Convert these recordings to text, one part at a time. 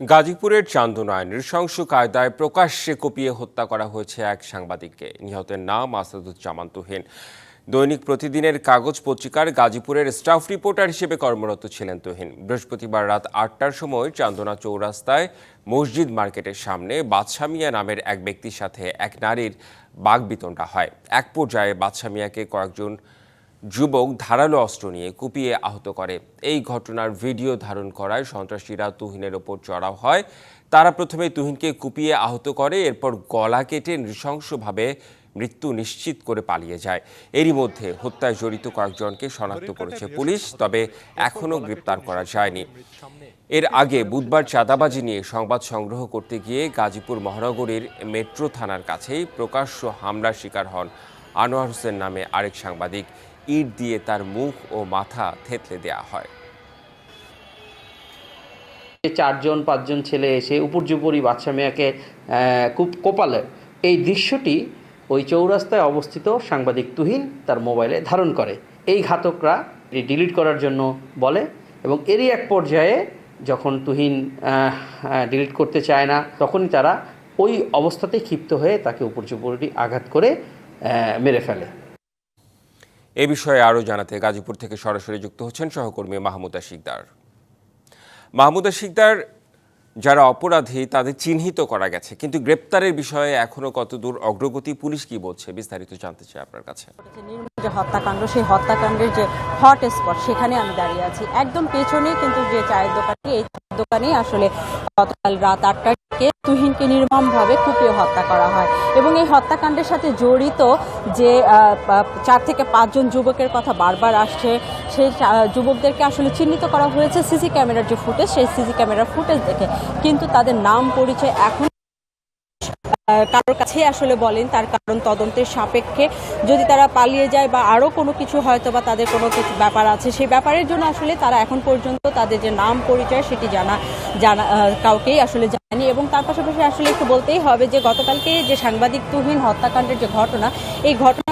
গাজীপুরের চান্দনায় নৃশংস কায়দায় প্রকাশ্যে কুপিয়ে হত্যা করা হয়েছে এক সাংবাদিককে। নিহতের নাম আসাদুজ্জামান তুহিন। দৈনিক প্রতিদিনের কাগজ পত্রিকার গাজীপুরের স্টাফ রিপোর্টার হিসেবে কর্মরত ছিলেন তুহিন। বৃহস্পতিবার রাত আটটার সময় চান্দনা চৌরাস্তায় মসজিদ মার্কেটের সামনে বাদশামিয়া নামের এক ব্যক্তির সাথে এক নারীর বাগবিতণ্ডা হয়। এক পর্যায়ে বাদশামিয়াকে কয়েকজন যুবক ধারালো অস্ত্র নিয়ে কুপিয়ে আহত করে। এই ঘটনার ভিডিও ধারণ করায় সন্ত্রাসীরা তুহিনের ওপর চড়াও হয়। তারা প্রথমে তুহিনকে কুপিয়ে আহত করে এরপর গলা কেটে নৃশংসভাবে মৃত্যু নিশ্চিত করে পালিয়ে যায়। এরই মধ্যে হত্যায় জড়িত কয়েকজনকে শনাক্ত করেছে পুলিশ তবে এখনও গ্রেপ্তার করা যায়নি। এর আগে বুধবার চাঁদাবাজি নিয়ে সংবাদ সংগ্রহ করতে গিয়ে গাজীপুর মহানগরীর মেট্রো থানার কাছেই প্রকাশ্য হামলার শিকার হন আনোয়ার হোসেন নামে আরেক সাংবাদিক। ইট দিয়ে তার মুখ ও মাথা থেতলে দেয়া হয়। চারজন, পাঁচজন ছেলে এসে উপর্যুপরি বাদশা মিয়াকে খুব কোপালে এই দৃশ্যটি ওই চৌরাস্তায় অবস্থিত সাংবাদিক তুহিন তার মোবাইলে ধারণ করে। এই ঘাতকরা এটি ডিলিট করার জন্য বলে এবং এরই এক পর্যায়ে যখন তুহিন ডিলিট করতে চায় না, তখনই তারা ওই অবস্থাতেই ক্ষিপ্ত হয়ে তাকে উপর্যুপরি আঘাত করে মেরে ফেলে। এ বিষয়ে আরও জানাতে গাজীপুর থেকে সরাসরি যুক্ত হচ্ছেন সহকর্মী মাহমুদা শিকদার। মাহমুদা শিকদার, যারা অপরাধী, তাদের চিহ্নিত করা গেছে, কিন্তু গ্রেপ্তারের বিষয়ে এখনও কতদূর অগ্রগতি, পুলিশ কি বলছে বিস্তারিত জানতে চাই আপনার কাছে। যে হত্যাকাণ্ড, সেই হত্যাকাণ্ডের যে হট স্পট সেখানে আমি দাঁড়িয়ে আছি। একদম পেছনে কিন্তু যে চায়ের দোকানটি, এই দোকানেই আসলে গতকাল রাত আটটার দিকে তুহিনকে নির্মমভাবে কুপিয়ে হত্যা করা হয়। এবং এই হত্যাকাণ্ডের সাথে জড়িত যে চার থেকে পাঁচজন যুবকের কথা বারবার আসছে, সেই যুবকদেরকে আসলে চিহ্নিত করা হয়েছে সিসি ক্যামেরার যে ফুটেজ সেই সিসি ক্যামেরার ফুটেজ দেখে। কিন্তু তাদের নাম পরিচয় এখন কারোর কাছে আসলে বলেন, তার কারণ তদন্তের সাপেক্ষে। যদি তারা পালিয়ে যায় বা আরও কোনো কিছু হয়তো বা তাদের কোনো কিছু ব্যাপার আছে সেই ব্যাপারের জন্য আসলে তারা এখন পর্যন্ত তাদের যে নাম পরিচয় সেটি জানা জানা কাউকেই আসলে জানি এবং তার পাশাপাশি আসলে একটু বলতেই হবে যে গতকালকে যে সাংবাদিক তুহিন হত্যাকাণ্ডের যে ঘটনা, এই ঘটনা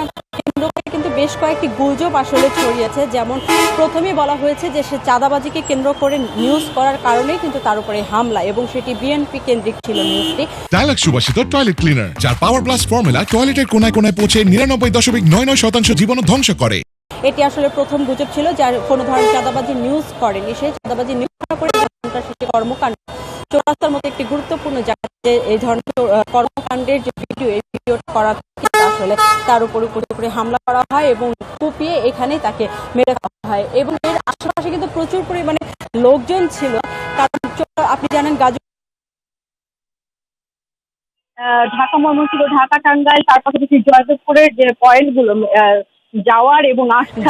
বেশ কয়েকটি গুজব আসলে ছড়িয়েছে। যেমন প্রথমেই বলা হয়েছে যে সে চাঁদাবাজিকে কেন্দ্র করে নিউজ করার কারণেই কিন্তু তার উপরে হামলা এবং সেটি বিএনপি কেন্দ্রিক ছিল নিউজটি ডায়ালগ সুবাসিত টয়লেট ক্লিনার যার পাওয়ার প্লাস ফর্মুলা টয়লেটের কোনায় কোনায় পৌঁছে নিরানব্বই দশমিক নয় নয় শতাংশ জীবন ধ্বংস করে। এটি আসলে প্রথম গুজব ছিল যার কোনো ধরনের চাঁদাবাজি নিউজ করেনি। সেই চাঁদাবাজি নিউজ করে কর্মকাণ্ড চৌরাস্তার মতো একটি গুরুত্বপূর্ণ জায়গাতে এই ধরনের কর্মকাণ্ডের যে ভিডিও এই ভিডিওটা করা আসলে তার উপর উপরে উপরে হামলা করা হয় এবং কুপিয়ে এখানেই তাকে মেরে ফেলা হয়। এবং এর আশেপাশে কিন্তু প্রচুর পরিমাণে লোকজন ছিল। কারণ আপনি জানেন গাজী ঢাকা ময়মনসিংহ ঢাকা টাঙ্গাইল তার পাশাপাশি জয়দেবপুরের যে পয়েন্টগুলো আহ, যাওয়ার এবং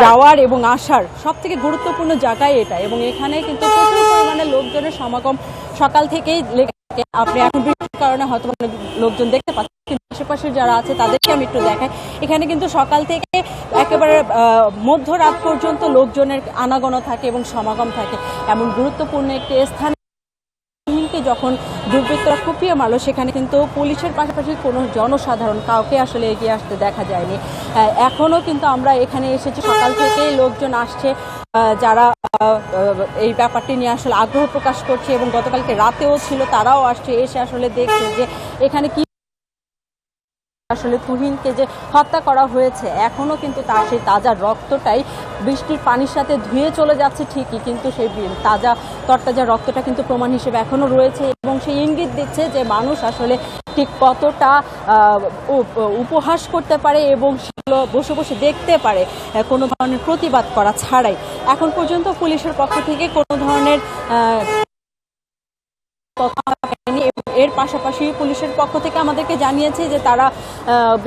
যাওয়ার এবং আসার সব থেকে গুরুত্বপূর্ণ জায়গায় এটা। এবং এখানে কিন্তু প্রচুর পরিমাণে লোকজনের সমাগম সকাল থেকেই আপনি এখন বৃষ্টির কারণে হয়তো লোকজন দেখতে পাচ্ছেন। কিন্তু আশেপাশে যারা আছে, তাদেরকে আমি একটু দেখাই। এখানে কিন্তু সকাল থেকে একেবারে মধ্যরাত পর্যন্ত লোকজনের আনাগোনা থাকে এবং সমাগম থাকে। এমন গুরুত্বপূর্ণ একটি স্থান যখন দুর্বৃত্তরা কুপিয়ে মারলো, সেখানে কিন্তু পুলিশের পাশাপাশি কোনো জনসাধারণ কাউকে আসলে এগিয়ে আসতে দেখা যায়নি। এখনও কিন্তু আমরা এখানে এসেছি। সকাল থেকেই লোকজন আসছে। যারা এই ব্যাপারটি নিয়ে আসলে আগ্রহ প্রকাশ করছে এবং গতকালকে রাতেও ছিল, তারাও আসছে, এসে আসলে দেখছে যে এখানে কি আসলে তুহিনকে যে হত্যা করা হয়েছে, এখনও কিন্তু তার সেই তাজা রক্তটাই বৃষ্টির পানির সাথে ধুয়ে চলে যাচ্ছে ঠিকই, কিন্তু সেই তাজা, তরতাজা রক্তটা কিন্তু প্রমাণ হিসেবে এখনও রয়েছে এবং সেই ইঙ্গিত দিচ্ছে যে মানুষ আসলে ঠিক কতটা উপ- উপহাস করতে পারে এবং সেগুলো বসে বসে দেখতে পারে, কোনো ধরনের প্রতিবাদ করা ছাড়াই। এখন পর্যন্ত পুলিশের পক্ষ থেকে কোনো ধরনের এর পাশাপাশি পুলিশের পক্ষ থেকে আমাদেরকে জানিয়েছে যে তারা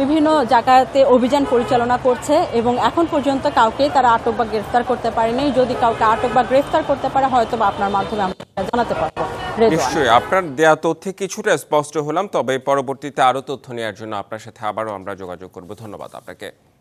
বিভিন্ন জায়গাতে অভিযান পরিচালনা করছে এবং এখন পর্যন্ত কাউকে তারা আটক বা গ্রেফতার করতে পারেনি। যদি কাউকে আটক বা গ্রেফতার করতে পারে হয়তো বা আপনার মাধ্যমে আমরা জানাতে পারব। নিশ্চয়ই, আপনার দেয়া তথ্যে কিছুটা স্পষ্ট হলাম, তবে পরবর্তীতে আরও তথ্য নেওয়ার জন্য আপনার সাথে আবারও আমরা যোগাযোগ করব। ধন্যবাদ আপনাকে।